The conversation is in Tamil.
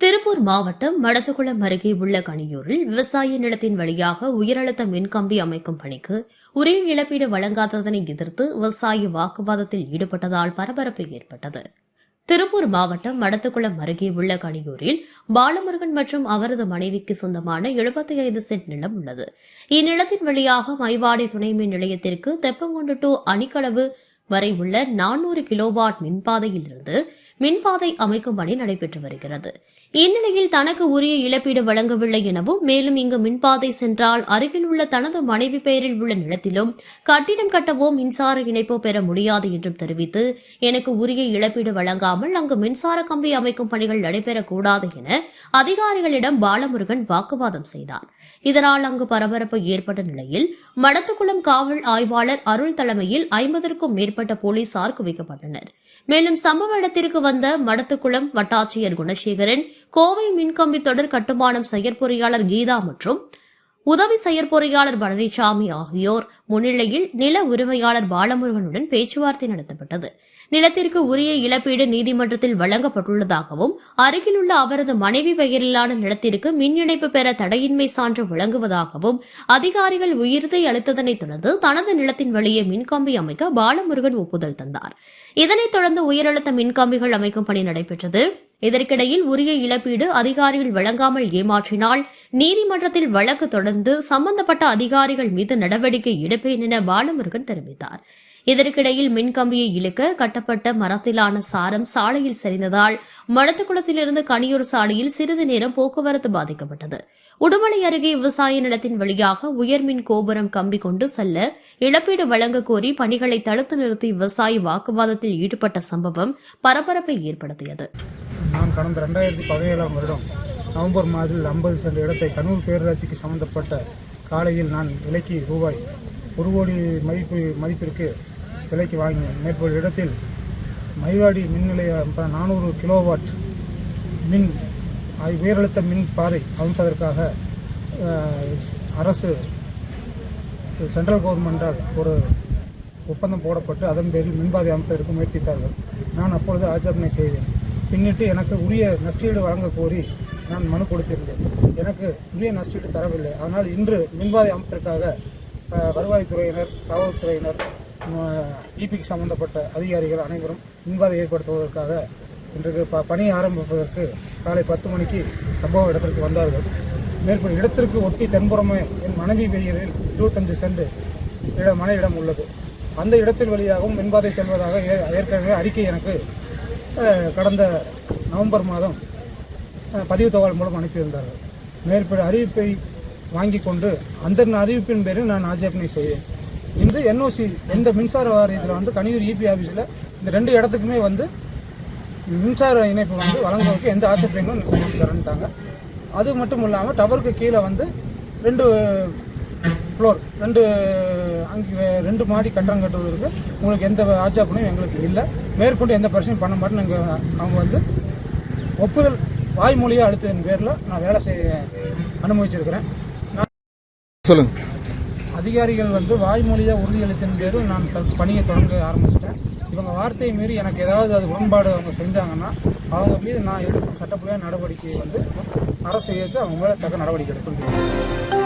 திருப்பூர் மாவட்டம் மடத்துக்குளம் அருகே உள்ள கனியூரில் விவசாய நிலத்தின் வழியாக உயரழுத்த மின்கம்பி அமைக்கும் பணிக்கு உரிய இழப்பீடு வழங்காததனை எதிர்த்து விவசாய வாக்குவாதத்தில் ஈடுபட்டதால் பரபரப்பு ஏற்பட்டது. திருப்பூர் மாவட்டம் மடத்துக்குளம் அருகே உள்ள கனியூரில் பாலமுருகன் மற்றும் அவரது மனைவிக்கு சொந்தமான 75 ஐந்து சென்ட் நிலம் உள்ளது. இந்நிலத்தின் வழியாக மைவாடி துணை மின் நிலையத்திற்கு தெப்பங்குண்டு டு அணிக்களவு வரை உள்ள நானூறு கிலோவாட் மின்பாதையிலிருந்து மின்பாதை அமைக்கும் பணி நடைபெற்று வருகிறது. இந்நிலையில் தனக்கு உரிய இழப்பீடு வழங்கவில்லை எனவும் மேலும் இங்கு மின்பாதை சென்றால் அருகில் உள்ள தனது மனைவி பெயரில் உள்ள நிலத்திலும் கட்டிடம் கட்டவோ மின்சார இணைப்போ பெற முடியாது என்றும் தெரிவித்து எனக்கு உரிய இழப்பீடு வழங்காமல் அங்கு மின்சார கம்பி அமைக்கும் பணிகள் நடைபெறக்கூடாது என அதிகாரிகளிடம் பாலமுருகன் வாக்குவாதம் செய்தார். இதனால் அங்கு பரபரப்பு ஏற்பட்ட நிலையில் மடத்துக்குளம் காவல் ஆய்வாளர் அருள் தலைமையில் ஐம்பதற்கும் மேற்பட்ட போலீசார் குவிக்கப்பட்டனர். மேலும் சம்பவ இடத்திற்கு வந்த மடத்துக்குளம் வட்டாட்சியர் குணசேகரன் கோவை மின்கம்பி தொடர் கட்டுமானம் செயற்பொறியாளர் கீதா மற்றும் உதவி செயற்பொறியாளர் பழனிசாமி ஆகியோர் முன்னிலையில் நில உரிமையாளர் பாலமுருகனுடன் பேச்சுவார்த்தை நடத்தப்பட்டது. நிலத்திற்கு உரிய இழப்பீடு நீதிமன்றத்தில் வழங்கப்பட்டுள்ளதாகவும் அருகிலுள்ள அவரது மனைவி பெயரிலான நிலத்திற்கு மின் இணைப்பு பெற தடையின்மை சான்று வழங்குவதாகவும் அதிகாரிகள் உயிர்த்தை அளித்ததனைத் தொடர்ந்து தனது நிலத்தின் வழியே மின்கம்பி அமைக்க பாலமுருகன் ஒப்புதல் தந்தார். இதனைத் தொடர்ந்து உயரழுத்த மின்கம்பிகள் அமைக்கும் பணி நடைபெற்றது. இதற்கிடையில் உரிய இழப்பீடு அதிகாரிகள் வழங்காமல் ஏமாற்றினால் நீதிமன்றத்தில் வழக்கு தொடர்ந்து சம்பந்தப்பட்ட அதிகாரிகள் மீது நடவடிக்கை எடுப்பேன் என பாலமுருகன் தெரிவித்தார். இதற்கிடையில் மின்கம்பியை இழுக்க கட்டப்பட்ட மரத்திலான சாரம் சாலையில் சரிந்ததால் மடத்துக்குளத்திலிருந்து கனியூர் சாலையில் சிறிது நேரம் போக்குவரத்து பாதிக்கப்பட்டது. உடுமலை அருகே விவசாய நிலத்தின் வழியாக உயர்மின் கோபுரம் கம்பி கொண்டு செல்ல இழப்பீடு வழங்க கோரி பணிகளை தடுத்து நிறுத்தி விவசாயி வாக்குவாதத்தில் ஈடுபட்ட சம்பவம் பரபரப்பை ஏற்படுத்தியது. நான் கடந்த ரெண்டாயிரத்தி பதினேழாம் வருடம் நவம்பர் மாதத்தில் ஐம்பது சென்ற இடத்தை கண்ணூர் பேரூராட்சிக்கு சம்பந்தப்பட்ட காலையில் நான் விலைக்கு ரூபாய் ஒரு கோடி மதிப்பு மதிப்பிற்கு விலைக்கு வாங்கினேன் மேற்பட்ட இடத்தில் மைவாடி மின் நிலைய நானூறு கிலோவாட் மின் உயரழுத்த மின் பாதை அமைப்பதற்காக அரசு சென்ட்ரல் கவர்மெண்டால் ஒரு ஒப்பந்தம் போடப்பட்டு அதன் பேரில் மின்பாதை அமைப்பதற்கு முயற்சித்தார்கள். நான் அப்பொழுது ஆட்சேபனை செய்தேன். பின்னிட்டு எனக்கு உரிய நஷ்டீடு வழங்க கோரி நான் மனு கொடுத்திருந்தேன். எனக்கு உரிய நஷ்டீடு தரவில்லை. ஆனால் இன்று மின்பாதை அமைப்பிற்காக வருவாய்த்துறையினர் காவல்துறையினர் இபிக்கு சம்பந்தப்பட்ட அதிகாரிகள் அனைவரும் இன்பாதை ஏற்படுத்துவதற்காக இன்றைக்கு ப பணி ஆரம்பிப்பதற்கு காலை பத்து மணிக்கு சம்பவ இடத்திற்கு வந்தார்கள். மேற்பட்ட இடத்திற்கு ஒட்டி தென்புறமே என் மனைவி பெயரில் இருபத்தஞ்சு சென்ட் இட மன இடம் உள்ளது. அந்த இடத்தில் வழியாகவும் மின்பாதை செல்வதாக ஏ- ஏற்கனவே அறிக்கை எனக்கு கடந்த நவம்பர் மாதம் பதிவு தகவல் மூலம் அனுப்பியிருந்தார்கள். மேற்பட்ட அறிவிப்பை வாங்கி கொண்டு அந்த அறிவிப்பின் பேரில் நான் ஆட்சேபனை செய்தேன். இன்று என்ஓசி எந்த மின்சார வாரியத்தில் வந்து கணியூர் இபி ஆஃபீஸில் இந்த ரெண்டு இடத்துக்குமே வந்து மின்சார இணைப்பு வந்து வழங்குவதற்கு எந்த ஆட்சேபங்களும் செஞ்சு தரன்ட்டாங்க அது மட்டும் இல்லாமல் டவருக்கு கீழே வந்து ரெண்டு ஃப்ளோர் ரெண்டு அங்கே ரெண்டு மாடி கட்டணம் கட்டுவதற்கு உங்களுக்கு எந்த ஆட்சேபனையும் எங்களுக்கு இல்லை. மேற்கொண்டு எந்த பிரச்சனையும் பண்ண மாட்டேன்னு எங்கள் அவங்க வந்து ஒப்புதல் வாய்மொழியாக அடுத்ததன் பேரில் நான் வேலை செய்ய அனுபவிச்சிருக்கிறேன் நான் அதிகாரிகள் வந்து வாய்மொழியாக உறுதியளித்தின் பேரும் நான் பணியை தொடங்க ஆரம்பிச்சிட்டேன். இவங்க வார்த்தையை மீறி எனக்கு ஏதாவது அது உடன்பாடு அவங்க செஞ்சாங்கன்னா அவங்க மீது நான் எடுக்கும் சட்டப்படியான நடவடிக்கையை வந்து அரசு ஏற்று அவங்க மேலே தக்க நடவடிக்கை எடுக்கணும்